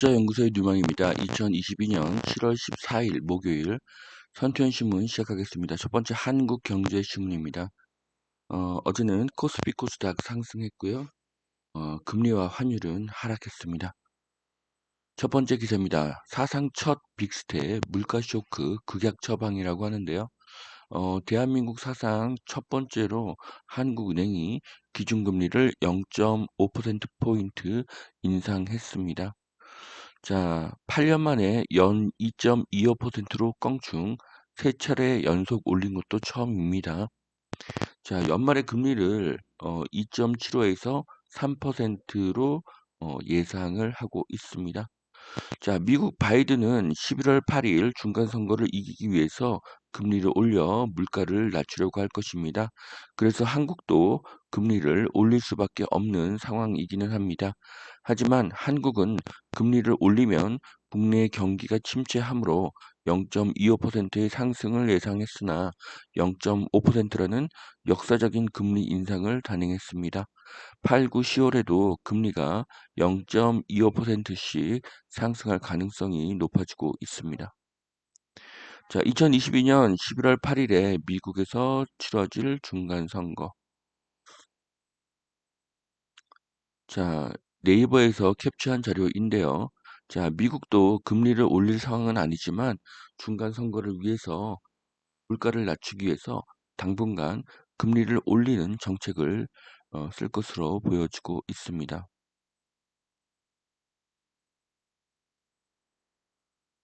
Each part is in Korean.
투자연구소의 뉴망입니다. 2022년 7월 14일 목요일 선투현신문 시작하겠습니다. 첫 번째 한국경제신문입니다. 어, 어제는 코스피 코스닥 상승했고요. 어, 금리와 환율은 하락했습니다. 첫 번째 기사입니다. 사상 첫 빅스텝 물가 쇼크 극약 처방이라고 하는데요. 어, 대한민국 사상 첫 번째로 한국은행이 기준금리를 0.5%포인트 인상했습니다. 자, 8년 만에 연 2.25%로 껑충 세 차례 연속 올린 것도 처음입니다. 자, 연말에 금리를 어, 2.75에서 3%로 어, 예상을 하고 있습니다. 자, 미국 바이든은 11월 8일 중간선거를 이기기 위해서 금리를 올려 물가를 낮추려고 할 것입니다. 그래서 한국도 금리를 올릴 수밖에 없는 상황이기는 합니다. 하지만 한국은 금리를 올리면 국내 경기가 침체하므로 0.25%의 상승을 예상했으나 0.5%라는 역사적인 금리 인상을 단행했습니다. 8, 9, 10월에도 금리가 0.25%씩 상승할 가능성이 높아지고 있습니다. 자, 2022년 11월 8일에 미국에서 치러질 중간선거. 자, 네이버에서 캡처한 자료인데요. 자, 미국도 금리를 올릴 상황은 아니지만 중간선거를 위해서 물가를 낮추기 위해서 당분간 금리를 올리는 정책을 어, 쓸 것으로 보여지고 있습니다.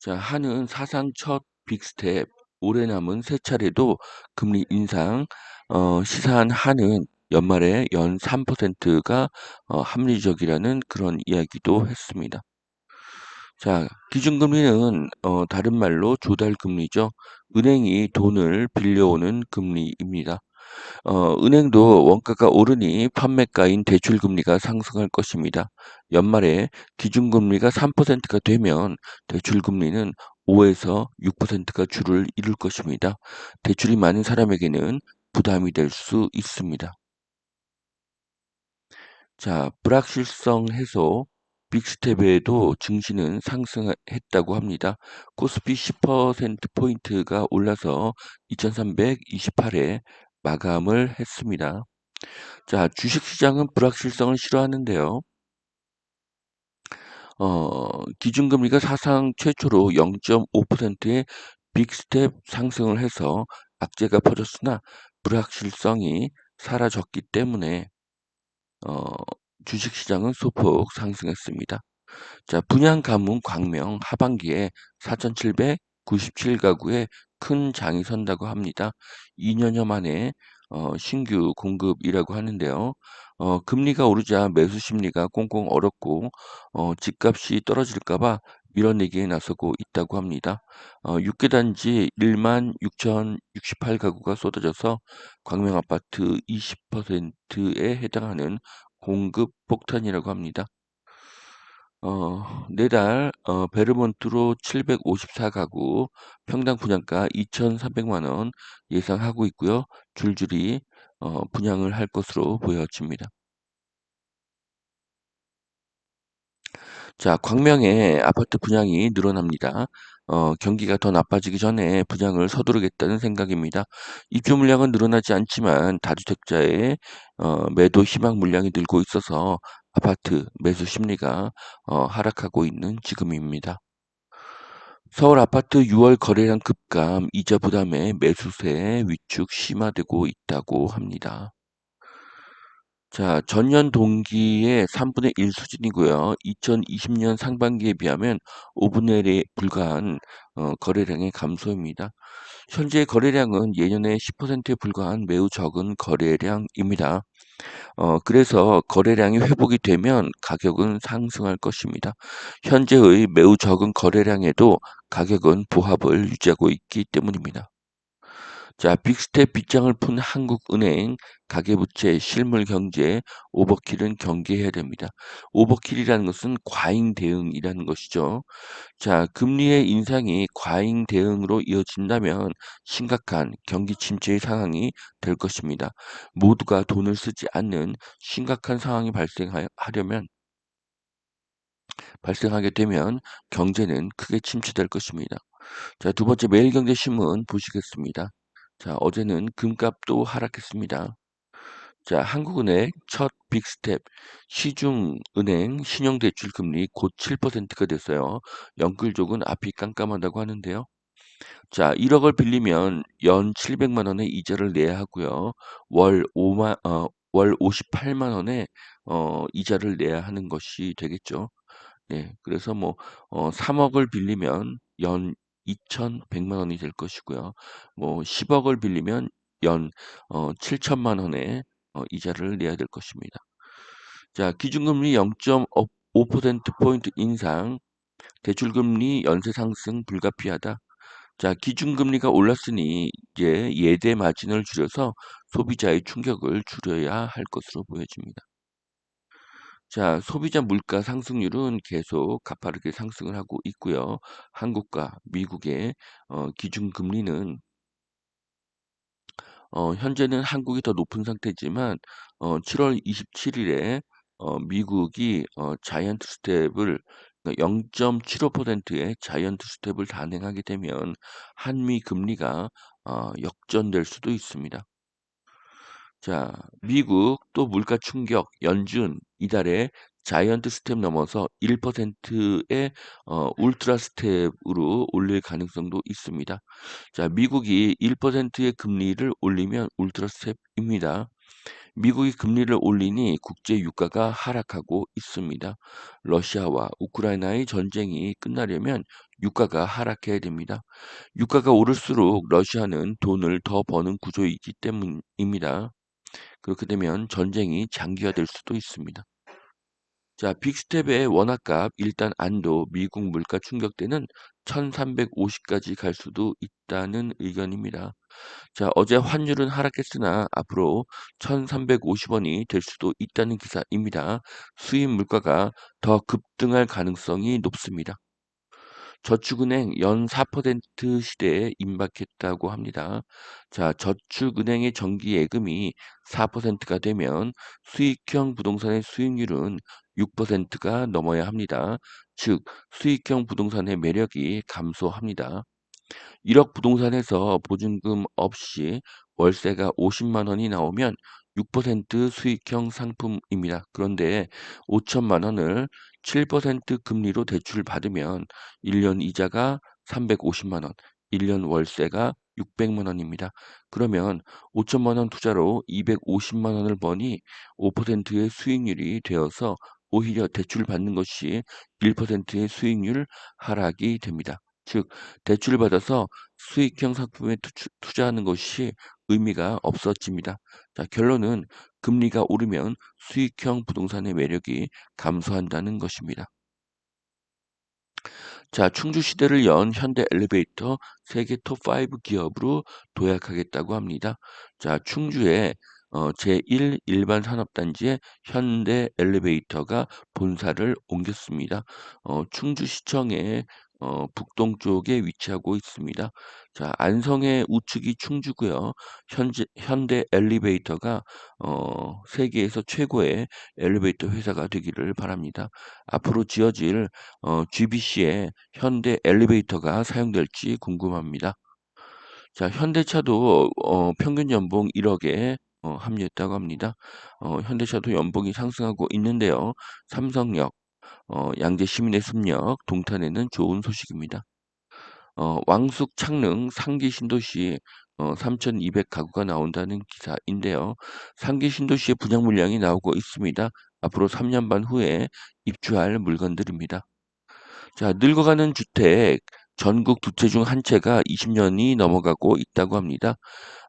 자, 한은 사상 첫 빅스텝, 올해 남은 세 차례도 금리 인상, 어, 시사한 한은 연말에 연 3%가 어, 합리적이라는 그런 이야기도 했습니다. 자, 기준금리는 어, 다른 말로 조달금리죠. 은행이 돈을 빌려오는 금리입니다. 어, 은행도 원가가 오르니 판매가인 대출금리가 상승할 것입니다. 연말에 기준금리가 3%가 되면 대출금리는 5에서 6%가 줄을 이룰 것입니다. 대출이 많은 사람에게는 부담이 될 수 있습니다. 자, 불확실성 해소 빅스텝에도 증시는 상승했다고 합니다. 코스피 10%포인트가 올라서 2328에 마감을 했습니다. 자, 주식시장은 불확실성을 싫어하는데요. 어, 기준금리가 사상 최초로 0.5%의 빅스텝 상승을 해서 악재가 퍼졌으나 불확실성이 사라졌기 때문에 어, 주식시장은 소폭 상승했습니다. 자, 분양 가문 광명 하반기에 4,797가구에 큰 장이 선다고 합니다. 2년여 만에 어, 신규 공급이라고 하는데요. 어, 금리가 오르자 매수 심리가 꽁꽁 얼었고 어, 집값이 떨어질까봐 밀어내기에 나서고 있다고 합니다. 어, 6개 단지 1만 6,068가구가 쏟아져서 광명아파트 20%에 해당하는 공급 폭탄이라고 합니다. 어, 내달 어, 베르몬트로 754 가구, 평당 분양가 2,300만 원 예상하고 있고요. 줄줄이 어, 분양을 할 것으로 보여집니다. 자, 광명에 아파트 분양이 늘어납니다. 어, 경기가 더 나빠지기 전에 분양을 서두르겠다는 생각입니다. 입주 물량은 늘어나지 않지만 다주택자의 어, 매도 희망 물량이 늘고 있어서 아파트 매수 심리가 어, 하락하고 있는 지금입니다. 서울 아파트 6월 거래량 급감, 이자 부담에 매수세 위축 심화되고 있다고 합니다. 자, 전년 동기의 3분의 1 수준이고요. 2020년 상반기에 비하면 5분의 1에 불과한 어, 거래량의 감소입니다. 현재 거래량은 예년의 10%에 불과한 매우 적은 거래량입니다. 어, 그래서 거래량이 회복이 되면 가격은 상승할 것입니다. 현재의 매우 적은 거래량에도 가격은 보합을 유지하고 있기 때문입니다. 자, 빅스텝 빗장을 푼 한국은행 가계부채 실물 경제 오버킬은 경계해야 됩니다. 오버킬이라는 것은 과잉 대응이라는 것이죠. 자, 금리의 인상이 과잉 대응으로 이어진다면 심각한 경기 침체의 상황이 될 것입니다. 모두가 돈을 쓰지 않는 심각한 상황이 발생하려면 발생하게 되면 경제는 크게 침체될 것입니다. 자, 두 번째 매일경제신문 보시겠습니다. 자, 어제는 금값도 하락했습니다. 자, 한국은행 첫 빅스텝 시중은행 신용대출 금리 곧 7%가 됐어요. 영끌족은 앞이 깜깜하다고 하는데요. 자, 1억을 빌리면 연 700만 원의 이자를 내야 하고요. 월 5만 어, 월 58만 원의 어, 이자를 내야 하는 것이 되겠죠. 네, 그래서 뭐 어, 3억을 빌리면 연 2,100만 원이 될 것이고요. 뭐 10억을 빌리면 연 어, 7천만 원의 어, 이자를 내야 될 것입니다. 자, 기준금리 0.5%포인트 인상, 대출금리 연쇄 상승 불가피하다. 자, 기준금리가 올랐으니 이제 예대 마진을 줄여서 소비자의 충격을 줄여야 할 것으로 보여집니다. 자, 소비자 물가 상승률은 계속 가파르게 상승을 하고 있고요. 한국과 미국의 어, 기준금리는 어, 현재는 한국이 더 높은 상태지만 어, 7월 27일에 어, 미국이 어, 자이언트 스텝을 0.75%의 자이언트 스텝을 단행하게 되면 한미 금리가 어, 역전될 수도 있습니다. 자, 미국 또 물가 충격 연준 이달에 자이언트 스텝 넘어서 1%의 어, 울트라 스텝으로 올릴 가능성도 있습니다. 자, 미국이 1%의 금리를 올리면 울트라 스텝입니다. 미국이 금리를 올리니 국제 유가가 하락하고 있습니다. 러시아와 우크라이나의 전쟁이 끝나려면 유가가 하락해야 됩니다. 유가가 오를수록 러시아는 돈을 더 버는 구조이기 때문입니다. 그렇게 되면 전쟁이 장기화될 수도 있습니다. 자, 빅스텝의 원화값 일단 안도 미국 물가 충격 때는 1350까지 갈 수도 있다는 의견입니다. 자, 어제 환율은 하락했으나 앞으로 1350원이 될 수도 있다는 기사입니다. 수입 물가가 더 급등할 가능성이 높습니다. 저축은행 연 4% 시대에 임박했다고 합니다. 자, 저축은행의 정기 예금이 4%가 되면 수익형 부동산의 수익률은 6%가 넘어야 합니다. 즉, 수익형 부동산의 매력이 감소합니다. 1억 부동산에서 보증금 없이 월세가 50만 원이 나오면 6% 수익형 상품입니다. 그런데 5천만 원을 7% 금리로 대출 받으면 1년 이자가 350만 원, 1년 월세가 600만 원입니다. 그러면 5천만 원 투자로 250만 원을 버니 5%의 수익률이 되어서 오히려 대출 받는 것이 1%의 수익률 하락이 됩니다. 즉 대출을 받아서 수익형 상품에 투자하는 것이 의미가 없어집니다. 자, 결론은 금리가 오르면 수익형 부동산의 매력이 감소한다는 것입니다. 자, 충주 시대를 연 현대 엘리베이터 세계 톱5 기업으로 도약하겠다고 합니다. 자, 충주에 어, 제1 일반 산업단지에 현대 엘리베이터가 본사를 옮겼습니다. 어, 충주시청에 어, 북동쪽에 위치하고 있습니다. 자, 안성의 우측이 충주고요. 현재 현대 엘리베이터가 어, 세계에서 최고의 엘리베이터 회사가 되기를 바랍니다. 앞으로 지어질 어, GBC의 현대 엘리베이터가 사용될지 궁금합니다. 자, 현대차도 어, 평균 연봉 1억에 어, 합류했다고 합니다. 어, 현대차도 연봉이 상승하고 있는데요. 삼성역, 어, 양재 시민의 숲역, 동탄에는 좋은 소식입니다. 어, 왕숙 창릉 상기 신도시 어, 3,200 가구가 나온다는 기사인데요. 상기 신도시의 분양 물량이 나오고 있습니다. 앞으로 3년 반 후에 입주할 물건들입니다. 자, 늙어가는 주택 전국 두 채 중 한 채가 20년이 넘어가고 있다고 합니다.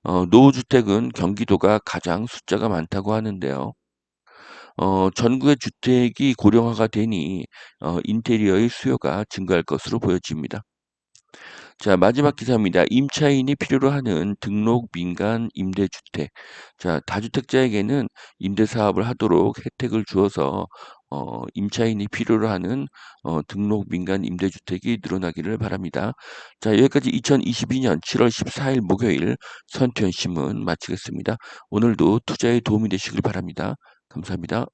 어, 노후주택은 경기도가 가장 숫자가 많다고 하는데요. 어, 전국의 주택이 고령화가 되니 어, 인테리어의 수요가 증가할 것으로 보여집니다. 자, 마지막 기사입니다. 임차인이 필요로 하는 등록 민간 임대주택. 자, 다주택자에게는 임대 사업을 하도록 혜택을 주어서 어, 임차인이 필요로 하는 어, 등록 민간 임대주택이 늘어나기를 바랍니다. 자, 여기까지 2022년 7월 14일 목요일 선태현 신문 마치겠습니다. 오늘도 투자에 도움이 되시길 바랍니다. 감사합니다.